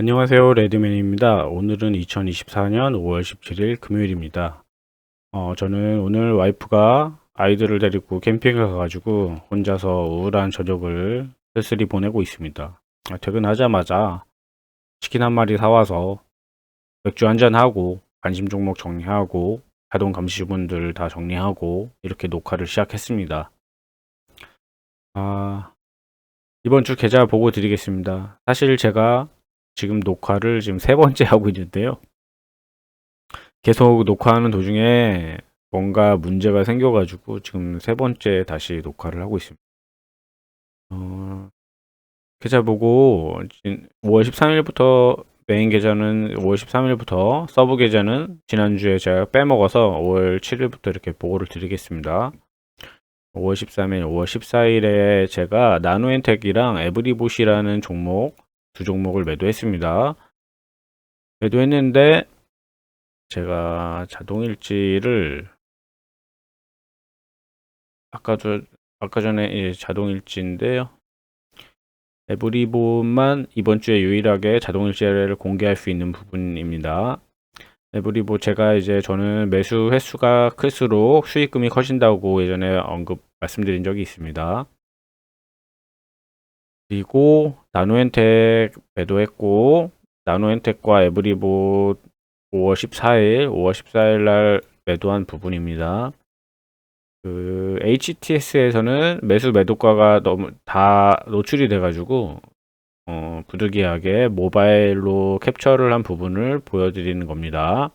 안녕하세요. 레드맨입니다. 오늘은 2024년 5월 17일 금요일입니다. 어, 저는 오늘 와이프가 아이들을 데리고 캠핑을 가가지고 혼자서 우울한 저녁을 쓸쓸히 보내고 있습니다. 아, 퇴근하자마자 치킨 한 마리 사와서 맥주 한잔 하고 관심 종목 정리하고 자동 감시 주문들 다 정리하고 이렇게 녹화를 시작했습니다. 아, 이번 주 계좌 보고 드리겠습니다. 사실 제가 지금 녹화를 지금 세 번째 하고 있는데요. 계속 녹화하는 도중에 뭔가 문제가 생겨가지고 지금 세 번째 다시 녹화를 하고 있습니다. 어, 계좌 보고 5월 13일부터 메인 계좌는 5월 13일부터 서브 계좌는 지난주에 제가 빼먹어서 5월 7일부터 이렇게 보고를 드리겠습니다. 5월 13일, 5월 14일에 제가 나노엔텍이랑 에브리봇이라는 종목 두 종목을 매도했습니다. 매도했는데 제가 자동일지를 아까 저 아까 전에 예, 자동일지인데요. 에브리봇만 이번 주에 유일하게 자동일지를 공개할 수 있는 부분입니다. 에브리봇 제가 이제 저는 매수 횟수가 클수록 수익금이 커진다고 예전에 언급 말씀드린 적이 있습니다. 그리고 나노엔텍 매도했고 나노엔텍과 에브리봇 5월 14일, 5월 14일 날 매도한 부분입니다. 그 HTS에서는 매수 매도가가 너무 다 노출이 돼가지고 어, 부득이하게 모바일로 캡처를 한 부분을 보여드리는 겁니다.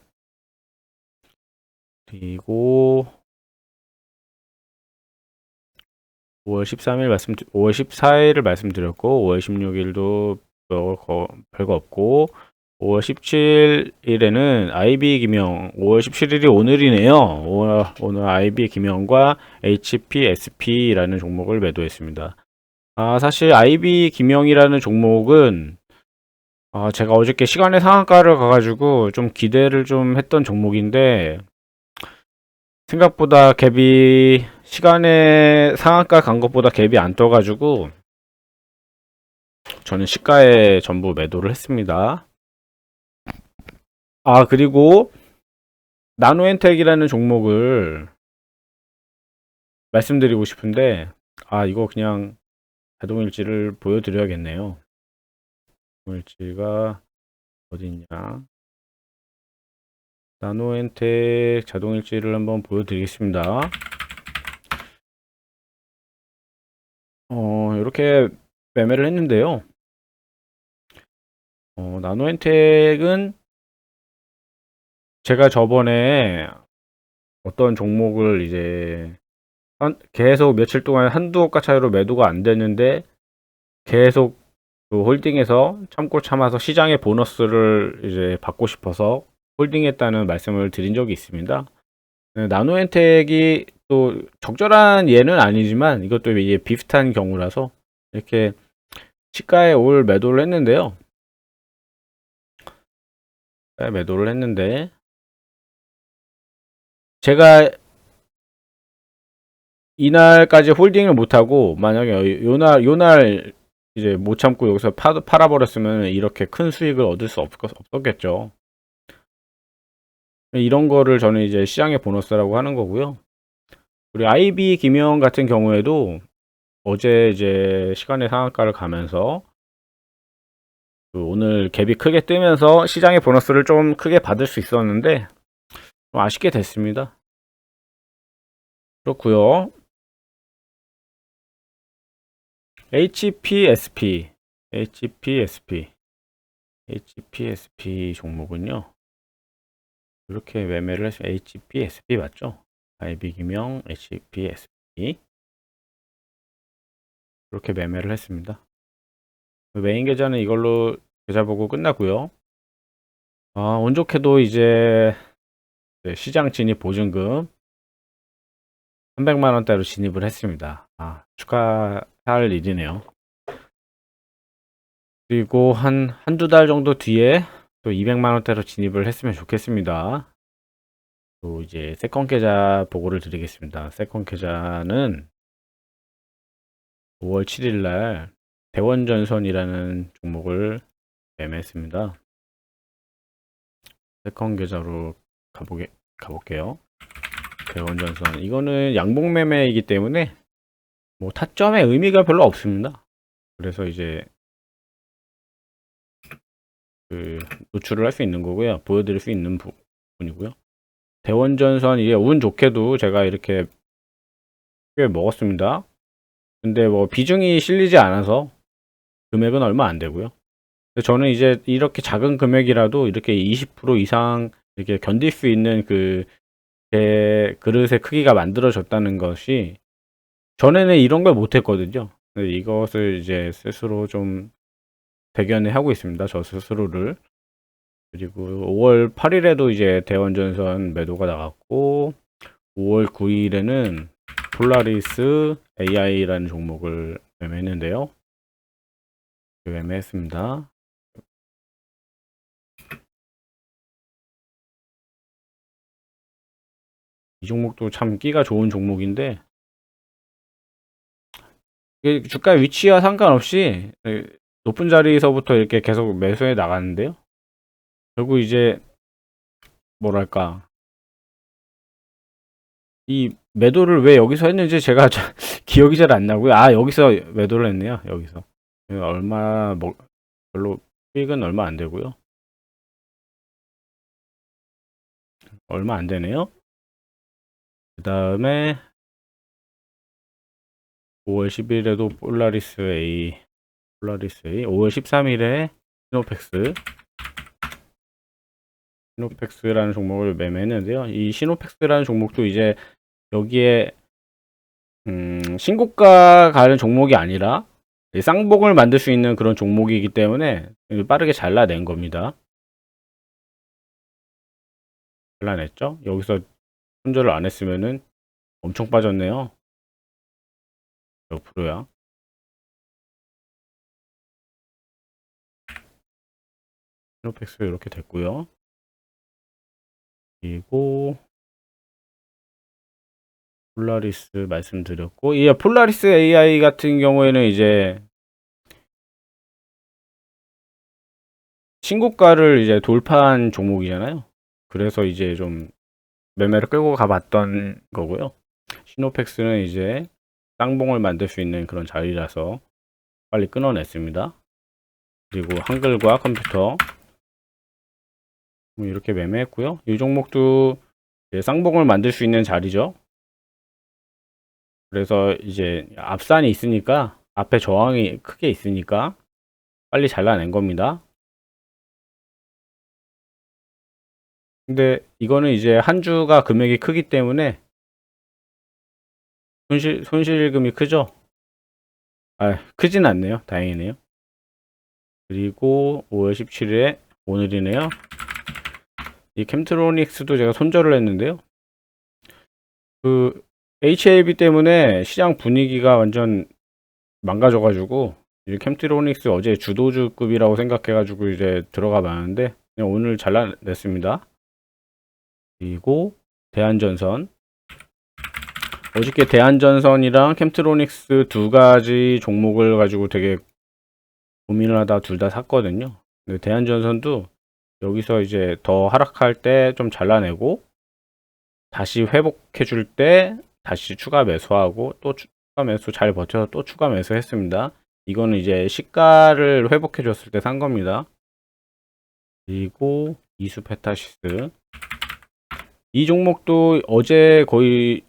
그리고 5월 13일 말씀, 5월 14일을 말씀드렸고, 5월 16일도 별거 없고, 5월 17일에는 IB 기명, 5월 17일이 오늘이네요. 오늘, 오늘 IB 기명과 HPSP라는 종목을 매도했습니다. 아, 사실 IB 기명이라는 종목은 아, 제가 어저께 시간의 상한가를 가가지고 좀 기대를 좀 했던 종목인데 생각보다 갭이 시간에 상한가 간 것보다 갭이 안 떠가지고 저는 시가에 전부 매도를 했습니다. 아 그리고 나노엔텍이라는 종목을 말씀드리고 싶은데 아 이거 그냥 자동일지를 보여드려야겠네요. 자동일지가 어디 있냐? 나노엔텍 자동일지를 한번 보여드리겠습니다. 어, 이렇게 매매를 했는데요. 어, 나노엔텍은 제가 저번에 어떤 종목을 이제 한, 계속 며칠 동안 한두 억가 차이로 매도가 안 됐는데 계속 그 홀딩해서 참고 참아서 시장의 보너스를 이제 받고 싶어서 홀딩했다는 말씀을 드린 적이 있습니다. 네, 나노엔텍이 또 적절한 예는 아니지만 이것도 이제 비슷한 경우라서 이렇게 시가에 올 매도를 했는데요. 매도를 했는데 제가 이날까지 홀딩을 못하고 만약에 요날 요날 이제 못 참고 여기서 파, 팔아버렸으면 이렇게 큰 수익을 얻을 수 없, 없었겠죠. 이런 거를 저는 이제 시장의 보너스라고 하는 거고요. 우리 IB 김영 같은 경우에도 어제 이제 시간의 상한가를 가면서 그 오늘 갭이 크게 뜨면서 시장의 보너스를 좀 크게 받을 수 있었는데 좀 아쉽게 됐습니다. 그렇고요. HPSP, HPSP, HPSP 종목은요. 이렇게 매매를 해서 HPSP 맞죠? IB 기명 HPSP 이렇게 매매를 했습니다. 메인 계좌는 이걸로 계좌 보고 끝나고요. 아, 운 좋게도 이제 네, 시장 진입 보증금 300만 원대로 진입을 했습니다. 아, 축하할 일이네요. 그리고 한 한두 달 정도 뒤에 또 200만 원대로 진입을 했으면 좋겠습니다. 또 이제 세컨 계좌 보고를 드리겠습니다. 세컨 계좌는 5월 7일 날 대원전선이라는 종목을 애매했습니다. 세컨 계좌로 가보게 가볼게요. 대원전선 이거는 양봉 매매이기 때문에 뭐 타점의 의미가 별로 없습니다. 그래서 이제 그 노출을 할 수 있는 거고요. 보여드릴 수 있는 부분이고요. 대원전선 이게 운 좋게도 제가 이렇게 꽤 먹었습니다. 근데 뭐 비중이 실리지 않아서 금액은 얼마 안 되고요. 저는 이제 이렇게 작은 금액이라도 이렇게 20% 이상 이렇게 견딜 수 있는 그 제 그릇의 크기가 만들어졌다는 것이 전에는 이런 걸 못했거든요. 이것을 이제 스스로 좀 대견해 하고 있습니다. 저 스스로를. 그리고 5월 8일에도 이제 대원전선 매도가 나갔고 5월 9일에는 폴라리스 AI라는 종목을 매매했는데요. 매매했습니다. 이 종목도 참 끼가 좋은 종목인데 주가 위치와 상관없이 높은 자리에서부터 이렇게 계속 매수해 나가는데요. 결국 이제 뭐랄까 이 매도를 왜 여기서 했는지 제가 자- 기억이 잘 안 나고요. 아 여기서 매도를 했네요. 여기서 얼마 뭐 별로 수익은 얼마 안 되고요. 얼마 안 되네요. 그 다음에 5월 10일에도 폴라리스 A, 폴라리스 A, 5월 13일에 시노펙스, 시노펙스라는 종목을 매매했는데요. 이 시노펙스라는 종목도 이제 여기에 음, 신고가 가는 종목이 아니라 이 쌍봉을 만들 수 있는 그런 종목이기 때문에 빠르게 잘라낸 겁니다. 잘라냈죠? 여기서 손절을 안 했으면은 엄청 빠졌네요. 몇 프로야? 시노펙스 이렇게 됐고요. 그리고 폴라리스 말씀드렸고 이 폴라리스 AI 같은 경우에는 이제 신고가를 이제 돌파한 종목이잖아요. 그래서 이제 좀 매매를 끌고 가봤던 거고요. 시노펙스는 이제 쌍봉을 만들 수 있는 그런 자리라서 빨리 끊어냈습니다. 그리고 한글과 컴퓨터 뭐 이렇게 매매했고요. 이 종목도 쌍봉을 만들 수 있는 자리죠. 그래서 이제 앞산이 있으니까 앞에 저항이 크게 있으니까 빨리 잘라낸 겁니다. 근데 이거는 이제 한 주가 금액이 크기 때문에 손실 손실금이 크죠? 아, 크진 않네요. 다행이네요. 그리고 5월 17일에 오늘이네요. 이 캠트로닉스도 제가 손절을 했는데요. 그 HAB 때문에 시장 분위기가 완전 망가져가지고 이 캠트로닉스 어제 주도주급이라고 생각해가지고 이제 들어가 봤는데 그냥 오늘 잘라냈습니다. 그리고 대한전선 어저께 대한전선이랑 캠트로닉스 두 가지 종목을 가지고 되게 고민을 하다 둘 다 샀거든요. 근데 대한전선도 여기서 이제 더 하락할 때 좀 잘라내고 다시 회복해 줄 때 다시 추가 매수하고 또 추가 매수 잘 버텨서 또 추가 매수 했습니다. 이거는 이제 시가를 회복해 줬을 때 산 겁니다. 그리고 이수페타시스 이 종목도 어제 거의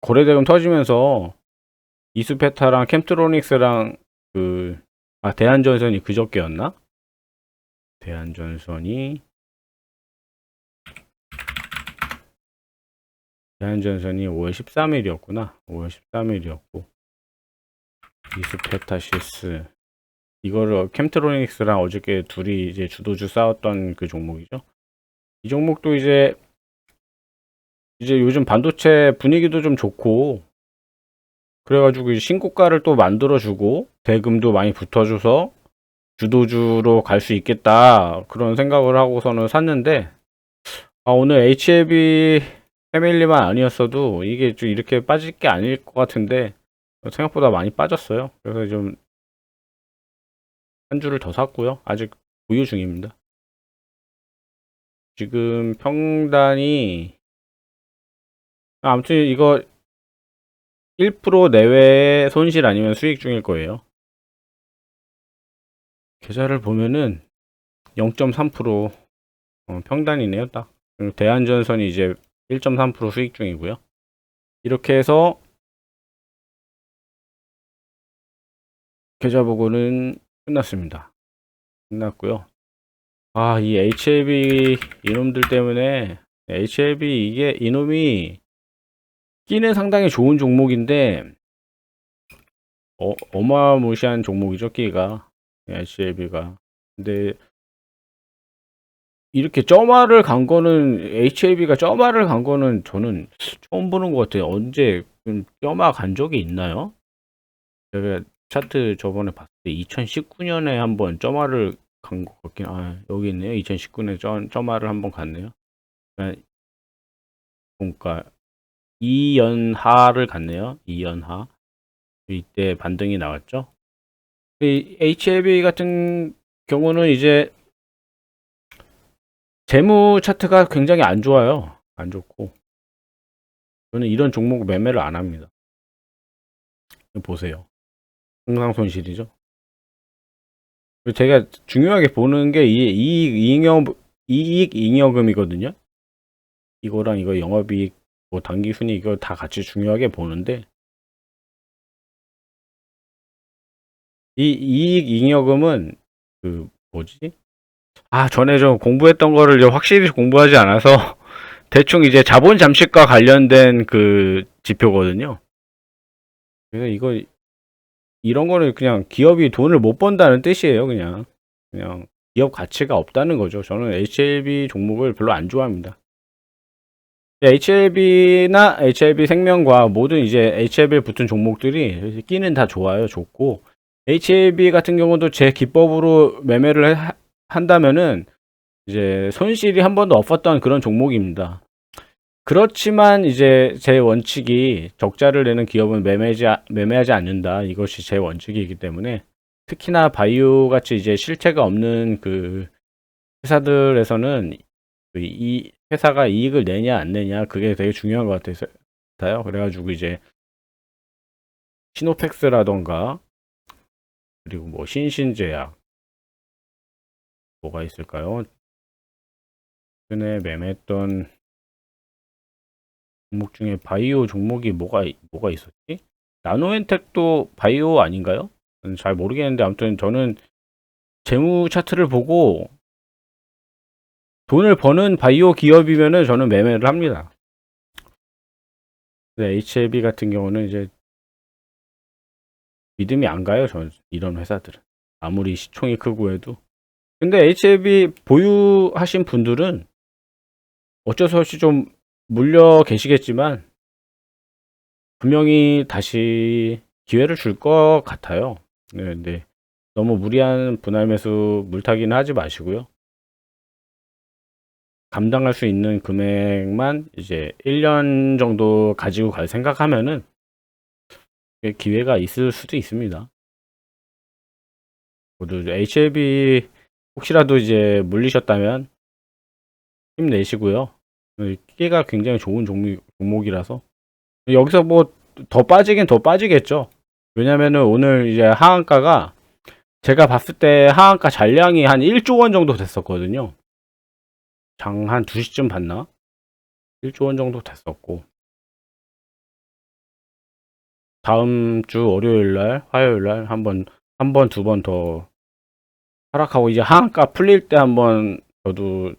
거래대금 터지면서 이수페타랑 캠트로닉스랑 그, 아, 대한전선이 그저께였나? 대한전선이, 대한전선이 5월 13일이었구나. 5월 13일이었고, 이수페타시스, 이거를 캠트로닉스랑 어저께 둘이 이제 주도주 싸웠던 그 종목이죠. 이 종목도 이제 이제 요즘 반도체 분위기도 좀 좋고 그래가지고 신고가를 또 만들어주고 대금도 많이 붙어줘서 주도주로 갈 수 있겠다 그런 생각을 하고서는 샀는데 아, 오늘 HLB 패밀리만 아니었어도 이게 좀 이렇게 빠질 게 아닐 것 같은데 생각보다 많이 빠졌어요. 그래서 좀 한 주를 더 샀고요. 아직 보유 중입니다. 지금 평단이 아무튼 이거 1% 내외의 손실 아니면 수익 중일 거예요. 계좌를 보면은 0.3% 어, 평단이네요, 딱. 대한전선이 이제 1.3% 수익 중이고요. 이렇게 해서 계좌 보고는 끝났습니다. 끝났고요. 아, 이 HLB 이놈들 때문에 HLB 이게 이놈이 끼는 상당히 좋은 종목인데 어, 어마무시한 종목이죠, 끼가. HLB가. 근데 이렇게 점화를 간 거는 HLB가 점화를 간 거는 저는 처음 보는 것 같아요. 언제 좀 점화 간 적이 있나요? 제가 차트 저번에 봤을 때 2019년에 한번 점화를 간 것 같긴 아 여기 있네요. 2019년에 점, 점화를 한번 갔네요. 그러니까, 그러니까 이연하를 갔네요. 이연하. 이때 반등이 나왔죠. 이 HLB 같은 경우는 이제 재무 차트가 굉장히 안 좋아요. 안 좋고. 저는 이런 종목 매매를 안 합니다. 보세요. 항상 손실이죠. 제가 중요하게 보는 게 이 이익 잉여 이익 잉여금이거든요. 이거랑 이거 영업이익 뭐 단기 순이 이거 다 같이 중요하게 보는데 이 이익 잉여금은 그 뭐지? 아 전에 좀 공부했던 거를 이제 확실히 공부하지 않아서 대충 이제 자본 잠식과 관련된 그 지표거든요. 그래서 이거 이런 거는 그냥 기업이 돈을 못 번다는 뜻이에요. 그냥 그냥 기업 가치가 없다는 거죠. 저는 HLB 종목을 별로 안 좋아합니다. HLB나 HLB 생명과 모든 이제 HLB에 붙은 종목들이 끼는 다 좋아요. 좋고 HLB 같은 경우도 제 기법으로 매매를 하- 한다면은 이제 손실이 한 번도 없었던 그런 종목입니다. 그렇지만 이제 제 원칙이 적자를 내는 기업은 매매지, 매매하지 않는다. 이것이 제 원칙이기 때문에 특히나 바이오 같이 이제 실체가 없는 그 회사들에서는 그이 회사가 이익을 내냐 안 내냐 그게 되게 중요한 것 같아요. 그래가지고 이제 시노펙스라던가 그리고 뭐 신신제약 뭐가 있을까요? 최근에 매매했던 종목 중에 바이오 종목이 뭐가 뭐가 있었지? 나노엔텍도 바이오 아닌가요? 잘 모르겠는데 아무튼 저는 재무 차트를 보고 돈을 버는 바이오 기업이면은 저는 매매를 합니다. 네, HLB 같은 경우는 이제 믿음이 안 가요. 전 이런 회사들은 아무리 시총이 크고 해도. 근데 HLB 보유하신 분들은 어쩔 수 없이 좀 물려 계시겠지만 분명히 다시 기회를 줄 것 같아요. 네, 근데 너무 무리한 분할 매수 물타기는 하지 마시고요. 감당할 수 있는 금액만 이제 1년 정도 가지고 갈 생각하면은 기회가 있을 수도 있습니다. 모두 HLB 혹시라도 이제 물리셨다면 힘내시고요. 끼가 굉장히 좋은 종목, 종목이라서 여기서 뭐 더 빠지긴 더 빠지겠죠. 왜냐면은 오늘 이제 하한가가 제가 봤을 때 하한가 잔량이 한 1조 원 정도 됐었거든요. 장 한 2시쯤 봤나? 1조 원 정도 됐었고 다음 주 월요일 날, 화요일 날 한번 한 번 두 번 더 하락하고 이제 하한가 풀릴 때 한번 저도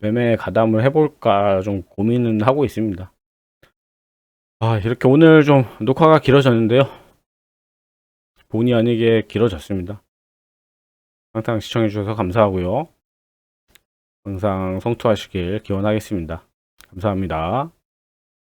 매매 가담을 해볼까 좀 고민은 하고 있습니다. 아, 이렇게 오늘 좀 녹화가 길어졌는데요. 본의 아니게 길어졌습니다. 항상 시청해주셔서 감사하고요. 항상 성투하시길 기원하겠습니다. 감사합니다.